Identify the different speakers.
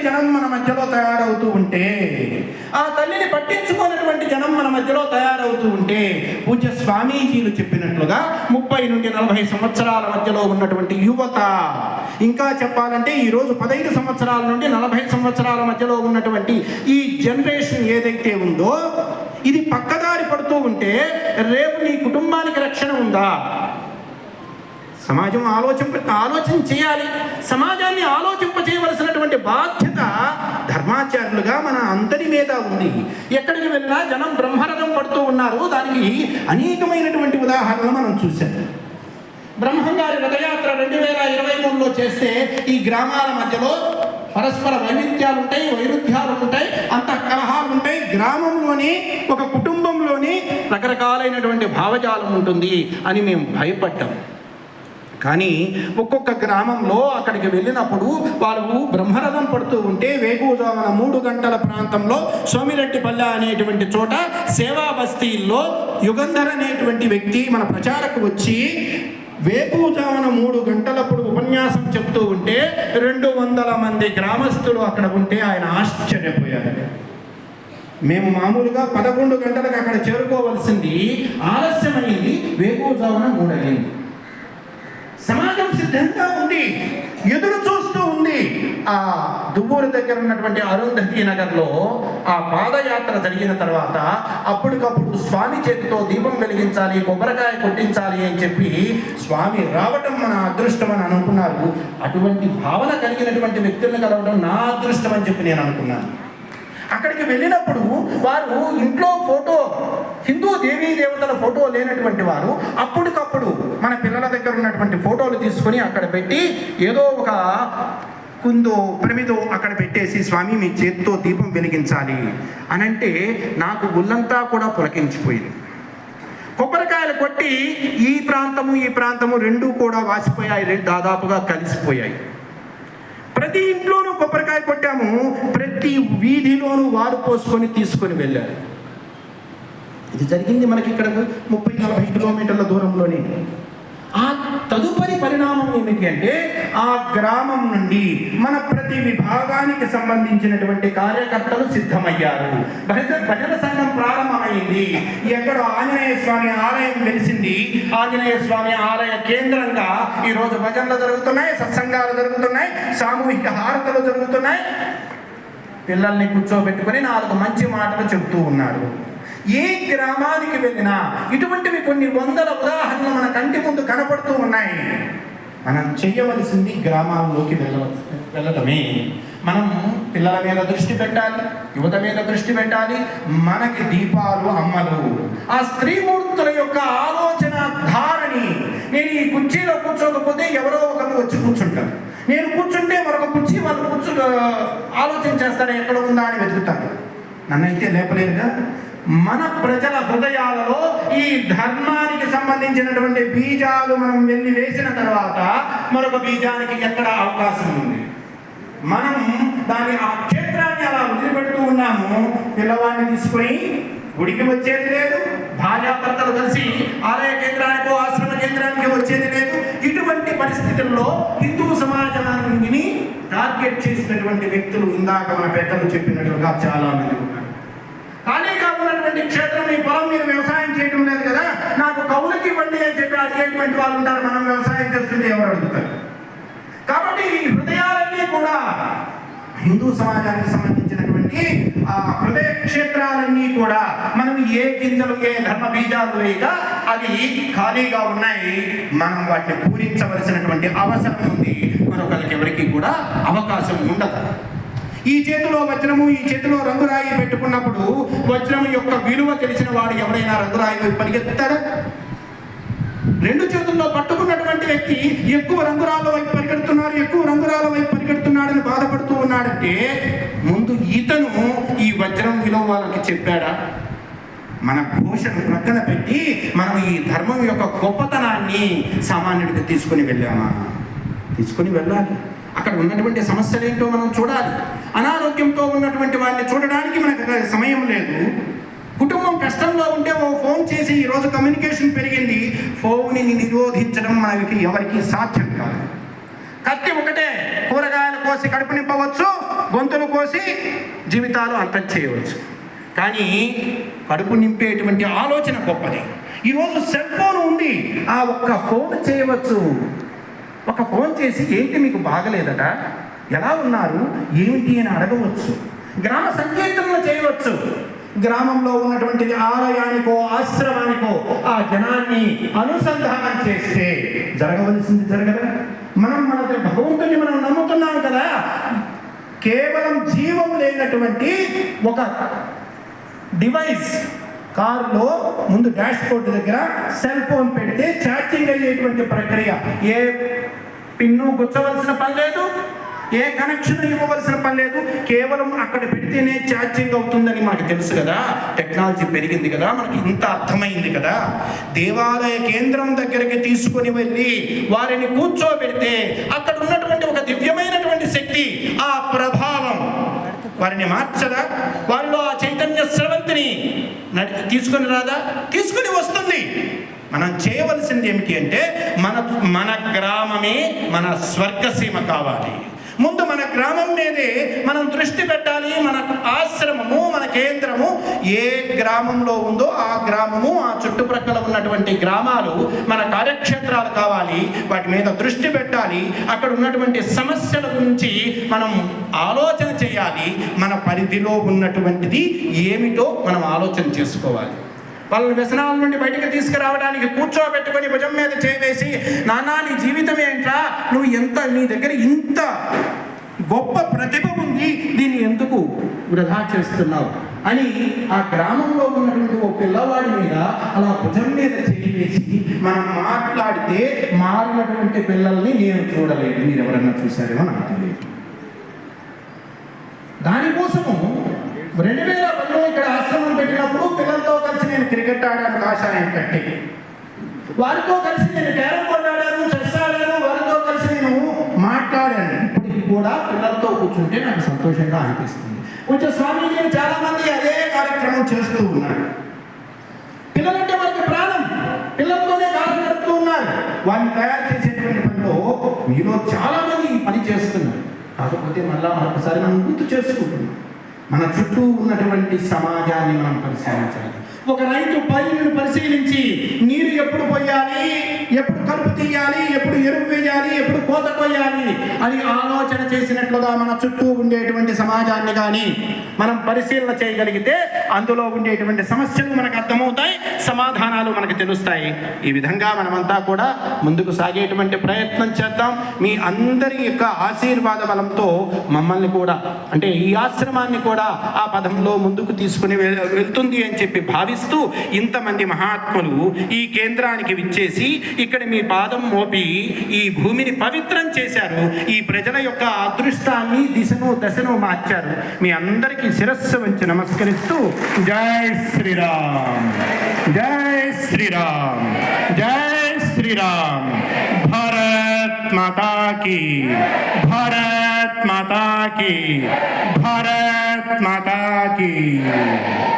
Speaker 1: జనం మన మధ్యలో తయారవుతూ ఉంటే ఆ తల్లిని పట్టించుకున్నటువంటి జనం మన మధ్యలో తయారవుతూ ఉంటే పూజ్య స్వామీజీలు చెప్పినట్లుగా ముప్పై నుండి నలభై సంవత్సరాల మధ్యలో ఉన్నటువంటి యువత ఇంకా చెప్పాలంటే ఈ రోజు పదహైదు సంవత్సరాల నుండి నలభై సంవత్సరాల మధ్యలో ఉన్నటువంటి ఈ జనరేషన్ ఏదైతే ఉందో ఇది పక్కదారి పడుతూ ఉంటే రేపు నీ కుటుంబానికి రక్షణ ఉందా? సమాజం ఆలోచింప ఆలోచన చేయాలి. సమాజాన్ని ఆలోచింప చేయవలసినటువంటి బాధ్యత ధర్మాచారులుగా మన అందరి మీద ఉంది. ఎక్కడికి వెళ్ళినా జనం బ్రహ్మరథం పడుతూ ఉన్నారు. దానికి అనేకమైనటువంటి ఉదాహరణలు మనం చూసాం బ్రహ్మంగారి రథయాత్ర రెండు వేల ఇరవై మూడులో చేస్తే ఈ గ్రామాల మధ్యలో పరస్పర వైవిధ్యాలు ఉంటాయి వైరుధ్యాలు ఉంటాయి అంత కలహాలు ఉంటాయి గ్రామంలోని ఒక కుటుంబంలోని రకరకాలైనటువంటి భావజాలం ఉంటుంది అని మేము భయపడ్డాం. కానీ ఒక్కొక్క గ్రామంలో అక్కడికి వెళ్ళినప్పుడు వాళ్ళు బ్రహ్మరథం పడుతూ ఉంటే వేగుజామున మూడు గంటల ప్రాంతంలో సోమిరెడ్డిపల్లె అనేటువంటి చోట సేవా బస్తీల్లో యుగంధర్ అనేటువంటి వ్యక్తి మన ప్రచారకు వచ్చి వేకువజామున మూడు గంటలప్పుడు ఉపన్యాసం చెప్తూ ఉంటే రెండు వందల మంది గ్రామస్తులు అక్కడ ఉంటే ఆయన ఆశ్చర్యపోయారు. మేము మామూలుగా పదకొండు గంటలకు అక్కడ చేరుకోవలసింది ఆలస్యమైంది వేకువజామున మూడయింది అయింది సిద్ధంగా ఉంది ఎదురు చూస్తూ ఉంది. ఆ దువ్వూరు దగ్గర ఉన్నటువంటి అరుంధతి నగర్లో ఆ పాదయాత్ర జరిగిన తర్వాత అప్పటికప్పుడు స్వామి చేతితో దీపం వెలిగించాలి కొబ్బరికాయ కొట్టించాలి అని చెప్పి స్వామి రావటం మన అదృష్టం అని అనుకున్నారు. అటువంటి భావన కలిగినటువంటి వ్యక్తులను కలవడం నా అదృష్టం అని చెప్పి నేను అనుకున్నాను. అక్కడికి వెళ్ళినప్పుడు వారు ఇంట్లో ఫోటో హిందూ దేవీ దేవతల ఫోటో లేనటువంటి వారు అప్పటికప్పుడు మన పిల్లల దగ్గర ఉన్నటువంటి ఫోటోలు తీసుకొని అక్కడ పెట్టి ఏదో ఒక కుందో ప్రమిదో అక్కడ పెట్టేసి స్వామి మీ చేతితో దీపం వెలిగించాలి అని అంటే నాకు గుళ్ళంతా కూడా పులకించిపోయింది. కొబ్బరికాయలు కొట్టి ఈ ప్రాంతము ఈ ప్రాంతము రెండూ కూడా వాసిపోయాయి దాదాపుగా కలిసిపోయాయి. ప్రతి ఇంట్లోనూ కొబ్బరికాయ కొట్టాము ప్రతి వీధిలోనూ వారు పోసుకొని తీసుకొని వెళ్ళారు. ఇది జరిగింది మనకి ఇక్కడ ముప్పై నలభై కిలోమీటర్ల దూరంలోనే. ఆ తదుపరి పరిణామం ఏమిటి అంటే ఆ గ్రామం నుండి మన ప్రతి విభాగానికి సంబంధించినటువంటి కార్యకర్తలు సిద్ధమయ్యారు. భజన భజన సంఘం ప్రారంభమైంది. ఎక్కడో ఆంజనేయ స్వామి ఆలయం తెలిసింది ఆంజనేయ స్వామి ఆలయ కేంద్రంగా ఈరోజు భజనలు జరుగుతున్నాయి సత్సంగాలు జరుగుతున్నాయి సామూహిక హారతలు జరుగుతున్నాయి. పిల్లల్ని కూర్చోబెట్టుకొని నాలుగు మంచి మాటలు చెబుతూ ఉన్నారు. ఏ గ్రామానికి వెళ్ళినా ఇటువంటివి కొన్ని వందల ఉదాహరణలు మన కంటి ముందు కనపడుతూ ఉన్నాయి. మనం చేయవలసింది గ్రామాల్లోకి వెళ్ళ వెళ్ళటమే. మనం పిల్లల మీద దృష్టి పెట్టాలి యువత మీద దృష్టి పెట్టాలి మనకి దీపాలు అమ్మలు. ఆ స్త్రీమూర్తుల యొక్క ఆలోచన ధారని నేను ఈ కుర్చీలో కూర్చోకపోతే ఎవరో ఒకరు వచ్చి కూర్చుంటారు. నేను కూర్చుంటే మరొక కుర్చీ వాళ్ళు కూర్చు ఆలోచన చేస్తారా? ఎక్కడ ఉందా అని వెతుకుతారు. నన్నైతే లేపలేదుగా మన ప్రజల హృదయాలలో ఈ ధర్మానికి సంబంధించినటువంటి బీజాలు మనం వెళ్ళి వేసిన తర్వాత మరొక బీజానికి ఎక్కడ అవకాశం ఉంది? మనం దాని ఆ క్షేత్రాన్ని అలా వదిలిపెడుతూ ఉన్నాము. పిల్లవాడిని తీసుకొని గుడికి వచ్చేది లేదు భార్యాభర్తలు కలిసి ఆలయ కేంద్రానికో ఆశ్రమ కేంద్రానికి వచ్చేది లేదు. ఇటువంటి పరిస్థితుల్లో హిందూ సమాజాన్ని టార్గెట్ చేసినటువంటి వ్యక్తులు ఇందాక మన పెద్దలు చెప్పినట్లుగా చాలా మంది ఉన్నారు. ఉన్నటువంటి క్షేత్రం నీ పొలం మీరు వ్యవసాయం చేయడం లేదు కదా? నాకు కౌలుకి ఇవ్వండి అని చెప్పి అడిగేటువంటి వాళ్ళు ఉంటారు. మనం వ్యవసాయం చేస్తుంటే ఎవరు అడుగుతారు? కాబట్టి ఈ హృదయాలన్నీ కూడా హిందూ సమాజానికి సంబంధించినటువంటి ఆ హృదయ క్షేత్రాలన్నీ కూడా మనం ఏ గింజలు ఏ ధర్మ బీజాలు వేయక అవి ఖాళీగా ఉన్నాయి మనం వాటిని పూరించవలసినటువంటి అవసరం ఉంది. మరొకరికి ఎవరికి కూడా అవకాశం ఉండదు. ఈ చేతిలో వజ్రము ఈ చేతిలో రంగురాయి పెట్టుకున్నప్పుడు వజ్రం యొక్క విలువ తెలిసిన వాడు ఎవరైనా రంగురాయి వైపు పరిగెత్తారా రెండు చేతుల్లో పట్టుకున్నటువంటి వ్యక్తి ఎక్కువ రంగురాల వైపు పరిగెడుతున్నారు ఎక్కువ రంగురాల వైపు పరిగెడుతున్నాడని బాధపడుతూ ఉన్నాడంటే ముందు ఇతను ఈ వజ్రం విలువ వాళ్ళకి చెప్పాడా? మన ఘోషను ప్రక్కన పెట్టి మనం ఈ ధర్మం యొక్క గొప్పతనాన్ని సామాన్యుడికి తీసుకుని వెళ్ళామా? తీసుకుని వెళ్ళాలి. అక్కడ ఉన్నటువంటి సమస్యలు ఏంటో మనం చూడాలి. అనారోగ్యంతో ఉన్నటువంటి వారిని చూడడానికి మనకు సమయం లేదు. కుటుంబం కష్టంలో ఉంటే ఓ ఫోన్ చేసి ఈరోజు కమ్యూనికేషన్ పెరిగింది. ఫోన్ని నిరోధించడం మనకి ఎవరికి సాధ్యం కాదు. కత్తి ఒకటే కూరగాయలు కోసి కడుపు నింపవచ్చు గొంతులు కోసి జీవితాలు అంతం చేయవచ్చు. కానీ కడుపు నింపేటువంటి ఆలోచన గొప్పది. ఈరోజు సెల్ ఫోన్ ఉంది. ఆ ఒక్క ఫోన్ చేయవచ్చు. ఒక ఫోన్ చేసి ఏంటి మీకు బాగలేదట? ఎలా ఉన్నారు? ఏమిటి అని అడగవచ్చు. గ్రామ సంకీర్తనలు చేయవచ్చు. గ్రామంలో ఉన్నటువంటి ఆలయానికో ఆశ్రమానికో ఆ జనాన్ని అనుసంధానం చేస్తే జరగవలసింది జరగదా? మనం మన భగవంతుని మనం నమ్ముతున్నాం కదా. కేవలం జీవం లేనటువంటి ఒక డివైస్ కారులో ముందు డాష్ బోర్డు దగ్గర సెల్ ఫోన్ పెడితే ఛార్జింగ్ అయ్యేటువంటి ప్రక్రియ. ఏ పిన్ను గుచ్చవలసిన పని లేదు ఏ కనెక్షన్ ఇవ్వవలసిన పని లేదు కేవలం అక్కడ పెడితేనే ఛార్జింగ్ అవుతుందని మనకు తెలుసు కదా. టెక్నాలజీ పెరిగింది కదా మనకి ఇంత అర్థమైంది కదా. దేవాలయ కేంద్రం దగ్గరికి తీసుకొని వెళ్ళి వారిని కూర్చోబెడితే అక్కడ ఉన్నటువంటి ఒక దివ్యమైనటువంటి శక్తి ఆ ప్రభావం వారిని మార్చదా? వారిలో ఆ చైతన్య స్రవంతిని నడి తీసుకొని రాదా? తీసుకొని వస్తుంది. మనం చేయవలసింది ఏమిటి అంటే మన మన గ్రామమే మన స్వర్గసీమ కావాలి. ముందు మన గ్రామం మీదే మనం దృష్టి పెట్టాలి మన ఆశ్రమము మన కేంద్రము. ఏ గ్రామంలో ఉందో ఆ గ్రామము ఆ చుట్టుప్రక్కల ఉన్నటువంటి గ్రామాలు మన కార్యక్షేత్రాలు కావాలి. వాటి మీద దృష్టి పెట్టాలి. అక్కడ ఉన్నటువంటి సమస్యల గురించి మనం ఆలోచన చేయాలి. మన పరిధిలో ఉన్నటువంటిది ఏమిటో మనం ఆలోచన చేసుకోవాలి. వాళ్ళని వ్యసనాల నుండి బయటకు తీసుకురావడానికి కూర్చోబెట్టుకొని భుజం మీద చేవేసి నానా నీ జీవితం ఏంట్రా? నువ్వు ఎంత నీ దగ్గర ఇంత గొప్ప ప్రతిభ ఉంది దీన్ని ఎందుకు వృధా చేస్తున్నావు? అని ఆ గ్రామంలో ఉన్నటువంటి ఓ పిల్లవాడి మీద అలా భుజం మీద చేసి మనం మాట్లాడితే మారినటువంటి పిల్లల్ని నేను చూడలేదు. మీరు ఎవరన్నా చూసారేమో నాకు తెలియదు దానికోసము రెండు వేల పదిలో ఇక్కడ ఆశ్రమం పెట్టినప్పుడు పిల్లలతో క్రికెట్ ఆడాను కాషాయం కట్టి. వారితో కలిసి నేను క్యారం బోర్డ్ ఆడాను చెస్ ఆడాను వారితో కలిసి నేను మాట్లాడాను. ఇప్పటికి కూడా పిల్లలతో కూర్చుంటే నాకు సంతోషంగా అనిపిస్తుంది. కొంచెం స్వామి నేను చాలా మంది అదే కార్యక్రమం చేస్తూ ఉన్నారు పిల్లలంటే వారికి ప్రాణం. పిల్లలతోనే కాలం గడుపుతూ ఉన్నారు. వారిని తయారు చేసేటువంటి పనిలో మీలో చాలా మంది పని చేస్తున్నారు. కాకపోతే మళ్ళా మరొకసారి మనం గుర్తు చేసుకుంటున్నాం. మన చుట్టూ ఉన్నటువంటి సమాజాన్ని మనం పరిశీలించాలి. ఒక రైతు పైరును పరిశీలించి నీరు ఎప్పుడు పోయాలి ఎప్పుడు కలుపు తీయాలి ఎప్పుడు ఎరువు వేయాలి ఎప్పుడు కోత కొయ్యాలి అని ఆలోచన చేసినట్లుగా మన చుట్టూ ఉండేటువంటి సమాజాన్ని కానీ మనం పరిశీలన చేయగలిగితే అందులో ఉండేటువంటి సమస్యలు మనకు అర్థమవుతాయి సమాధానాలు మనకు తెలుస్తాయి. ఈ విధంగా మనమంతా కూడా ముందుకు సాగేటువంటి ప్రయత్నం చేద్దాం. మీ అందరి యొక్క ఆశీర్వాద బలంతో మమ్మల్ని కూడా అంటే ఈ ఆశ్రమాన్ని కూడా ఆ పదంలో ముందుకు తీసుకుని వెళ్తుంది అని చెప్పి భావిస్తూ ఇంతమంది మహాత్ములు ఈ కేంద్రానికి విచ్చేసి ఇక్కడ మీ పాదం మోపి ఈ భూమిని పవిత్రం చేశారు ఈ ప్రజల యొక్క అదృష్టాన్ని దిశను దశను మార్చారు మీ అందరికీ శిరస్సు వంచి నమస్కరిస్తూ జై శ్రీరామ్ జై శ్రీరామ్ జై శ్రీరామ్ భారత్ మాతా की भारत माता की भारत माता की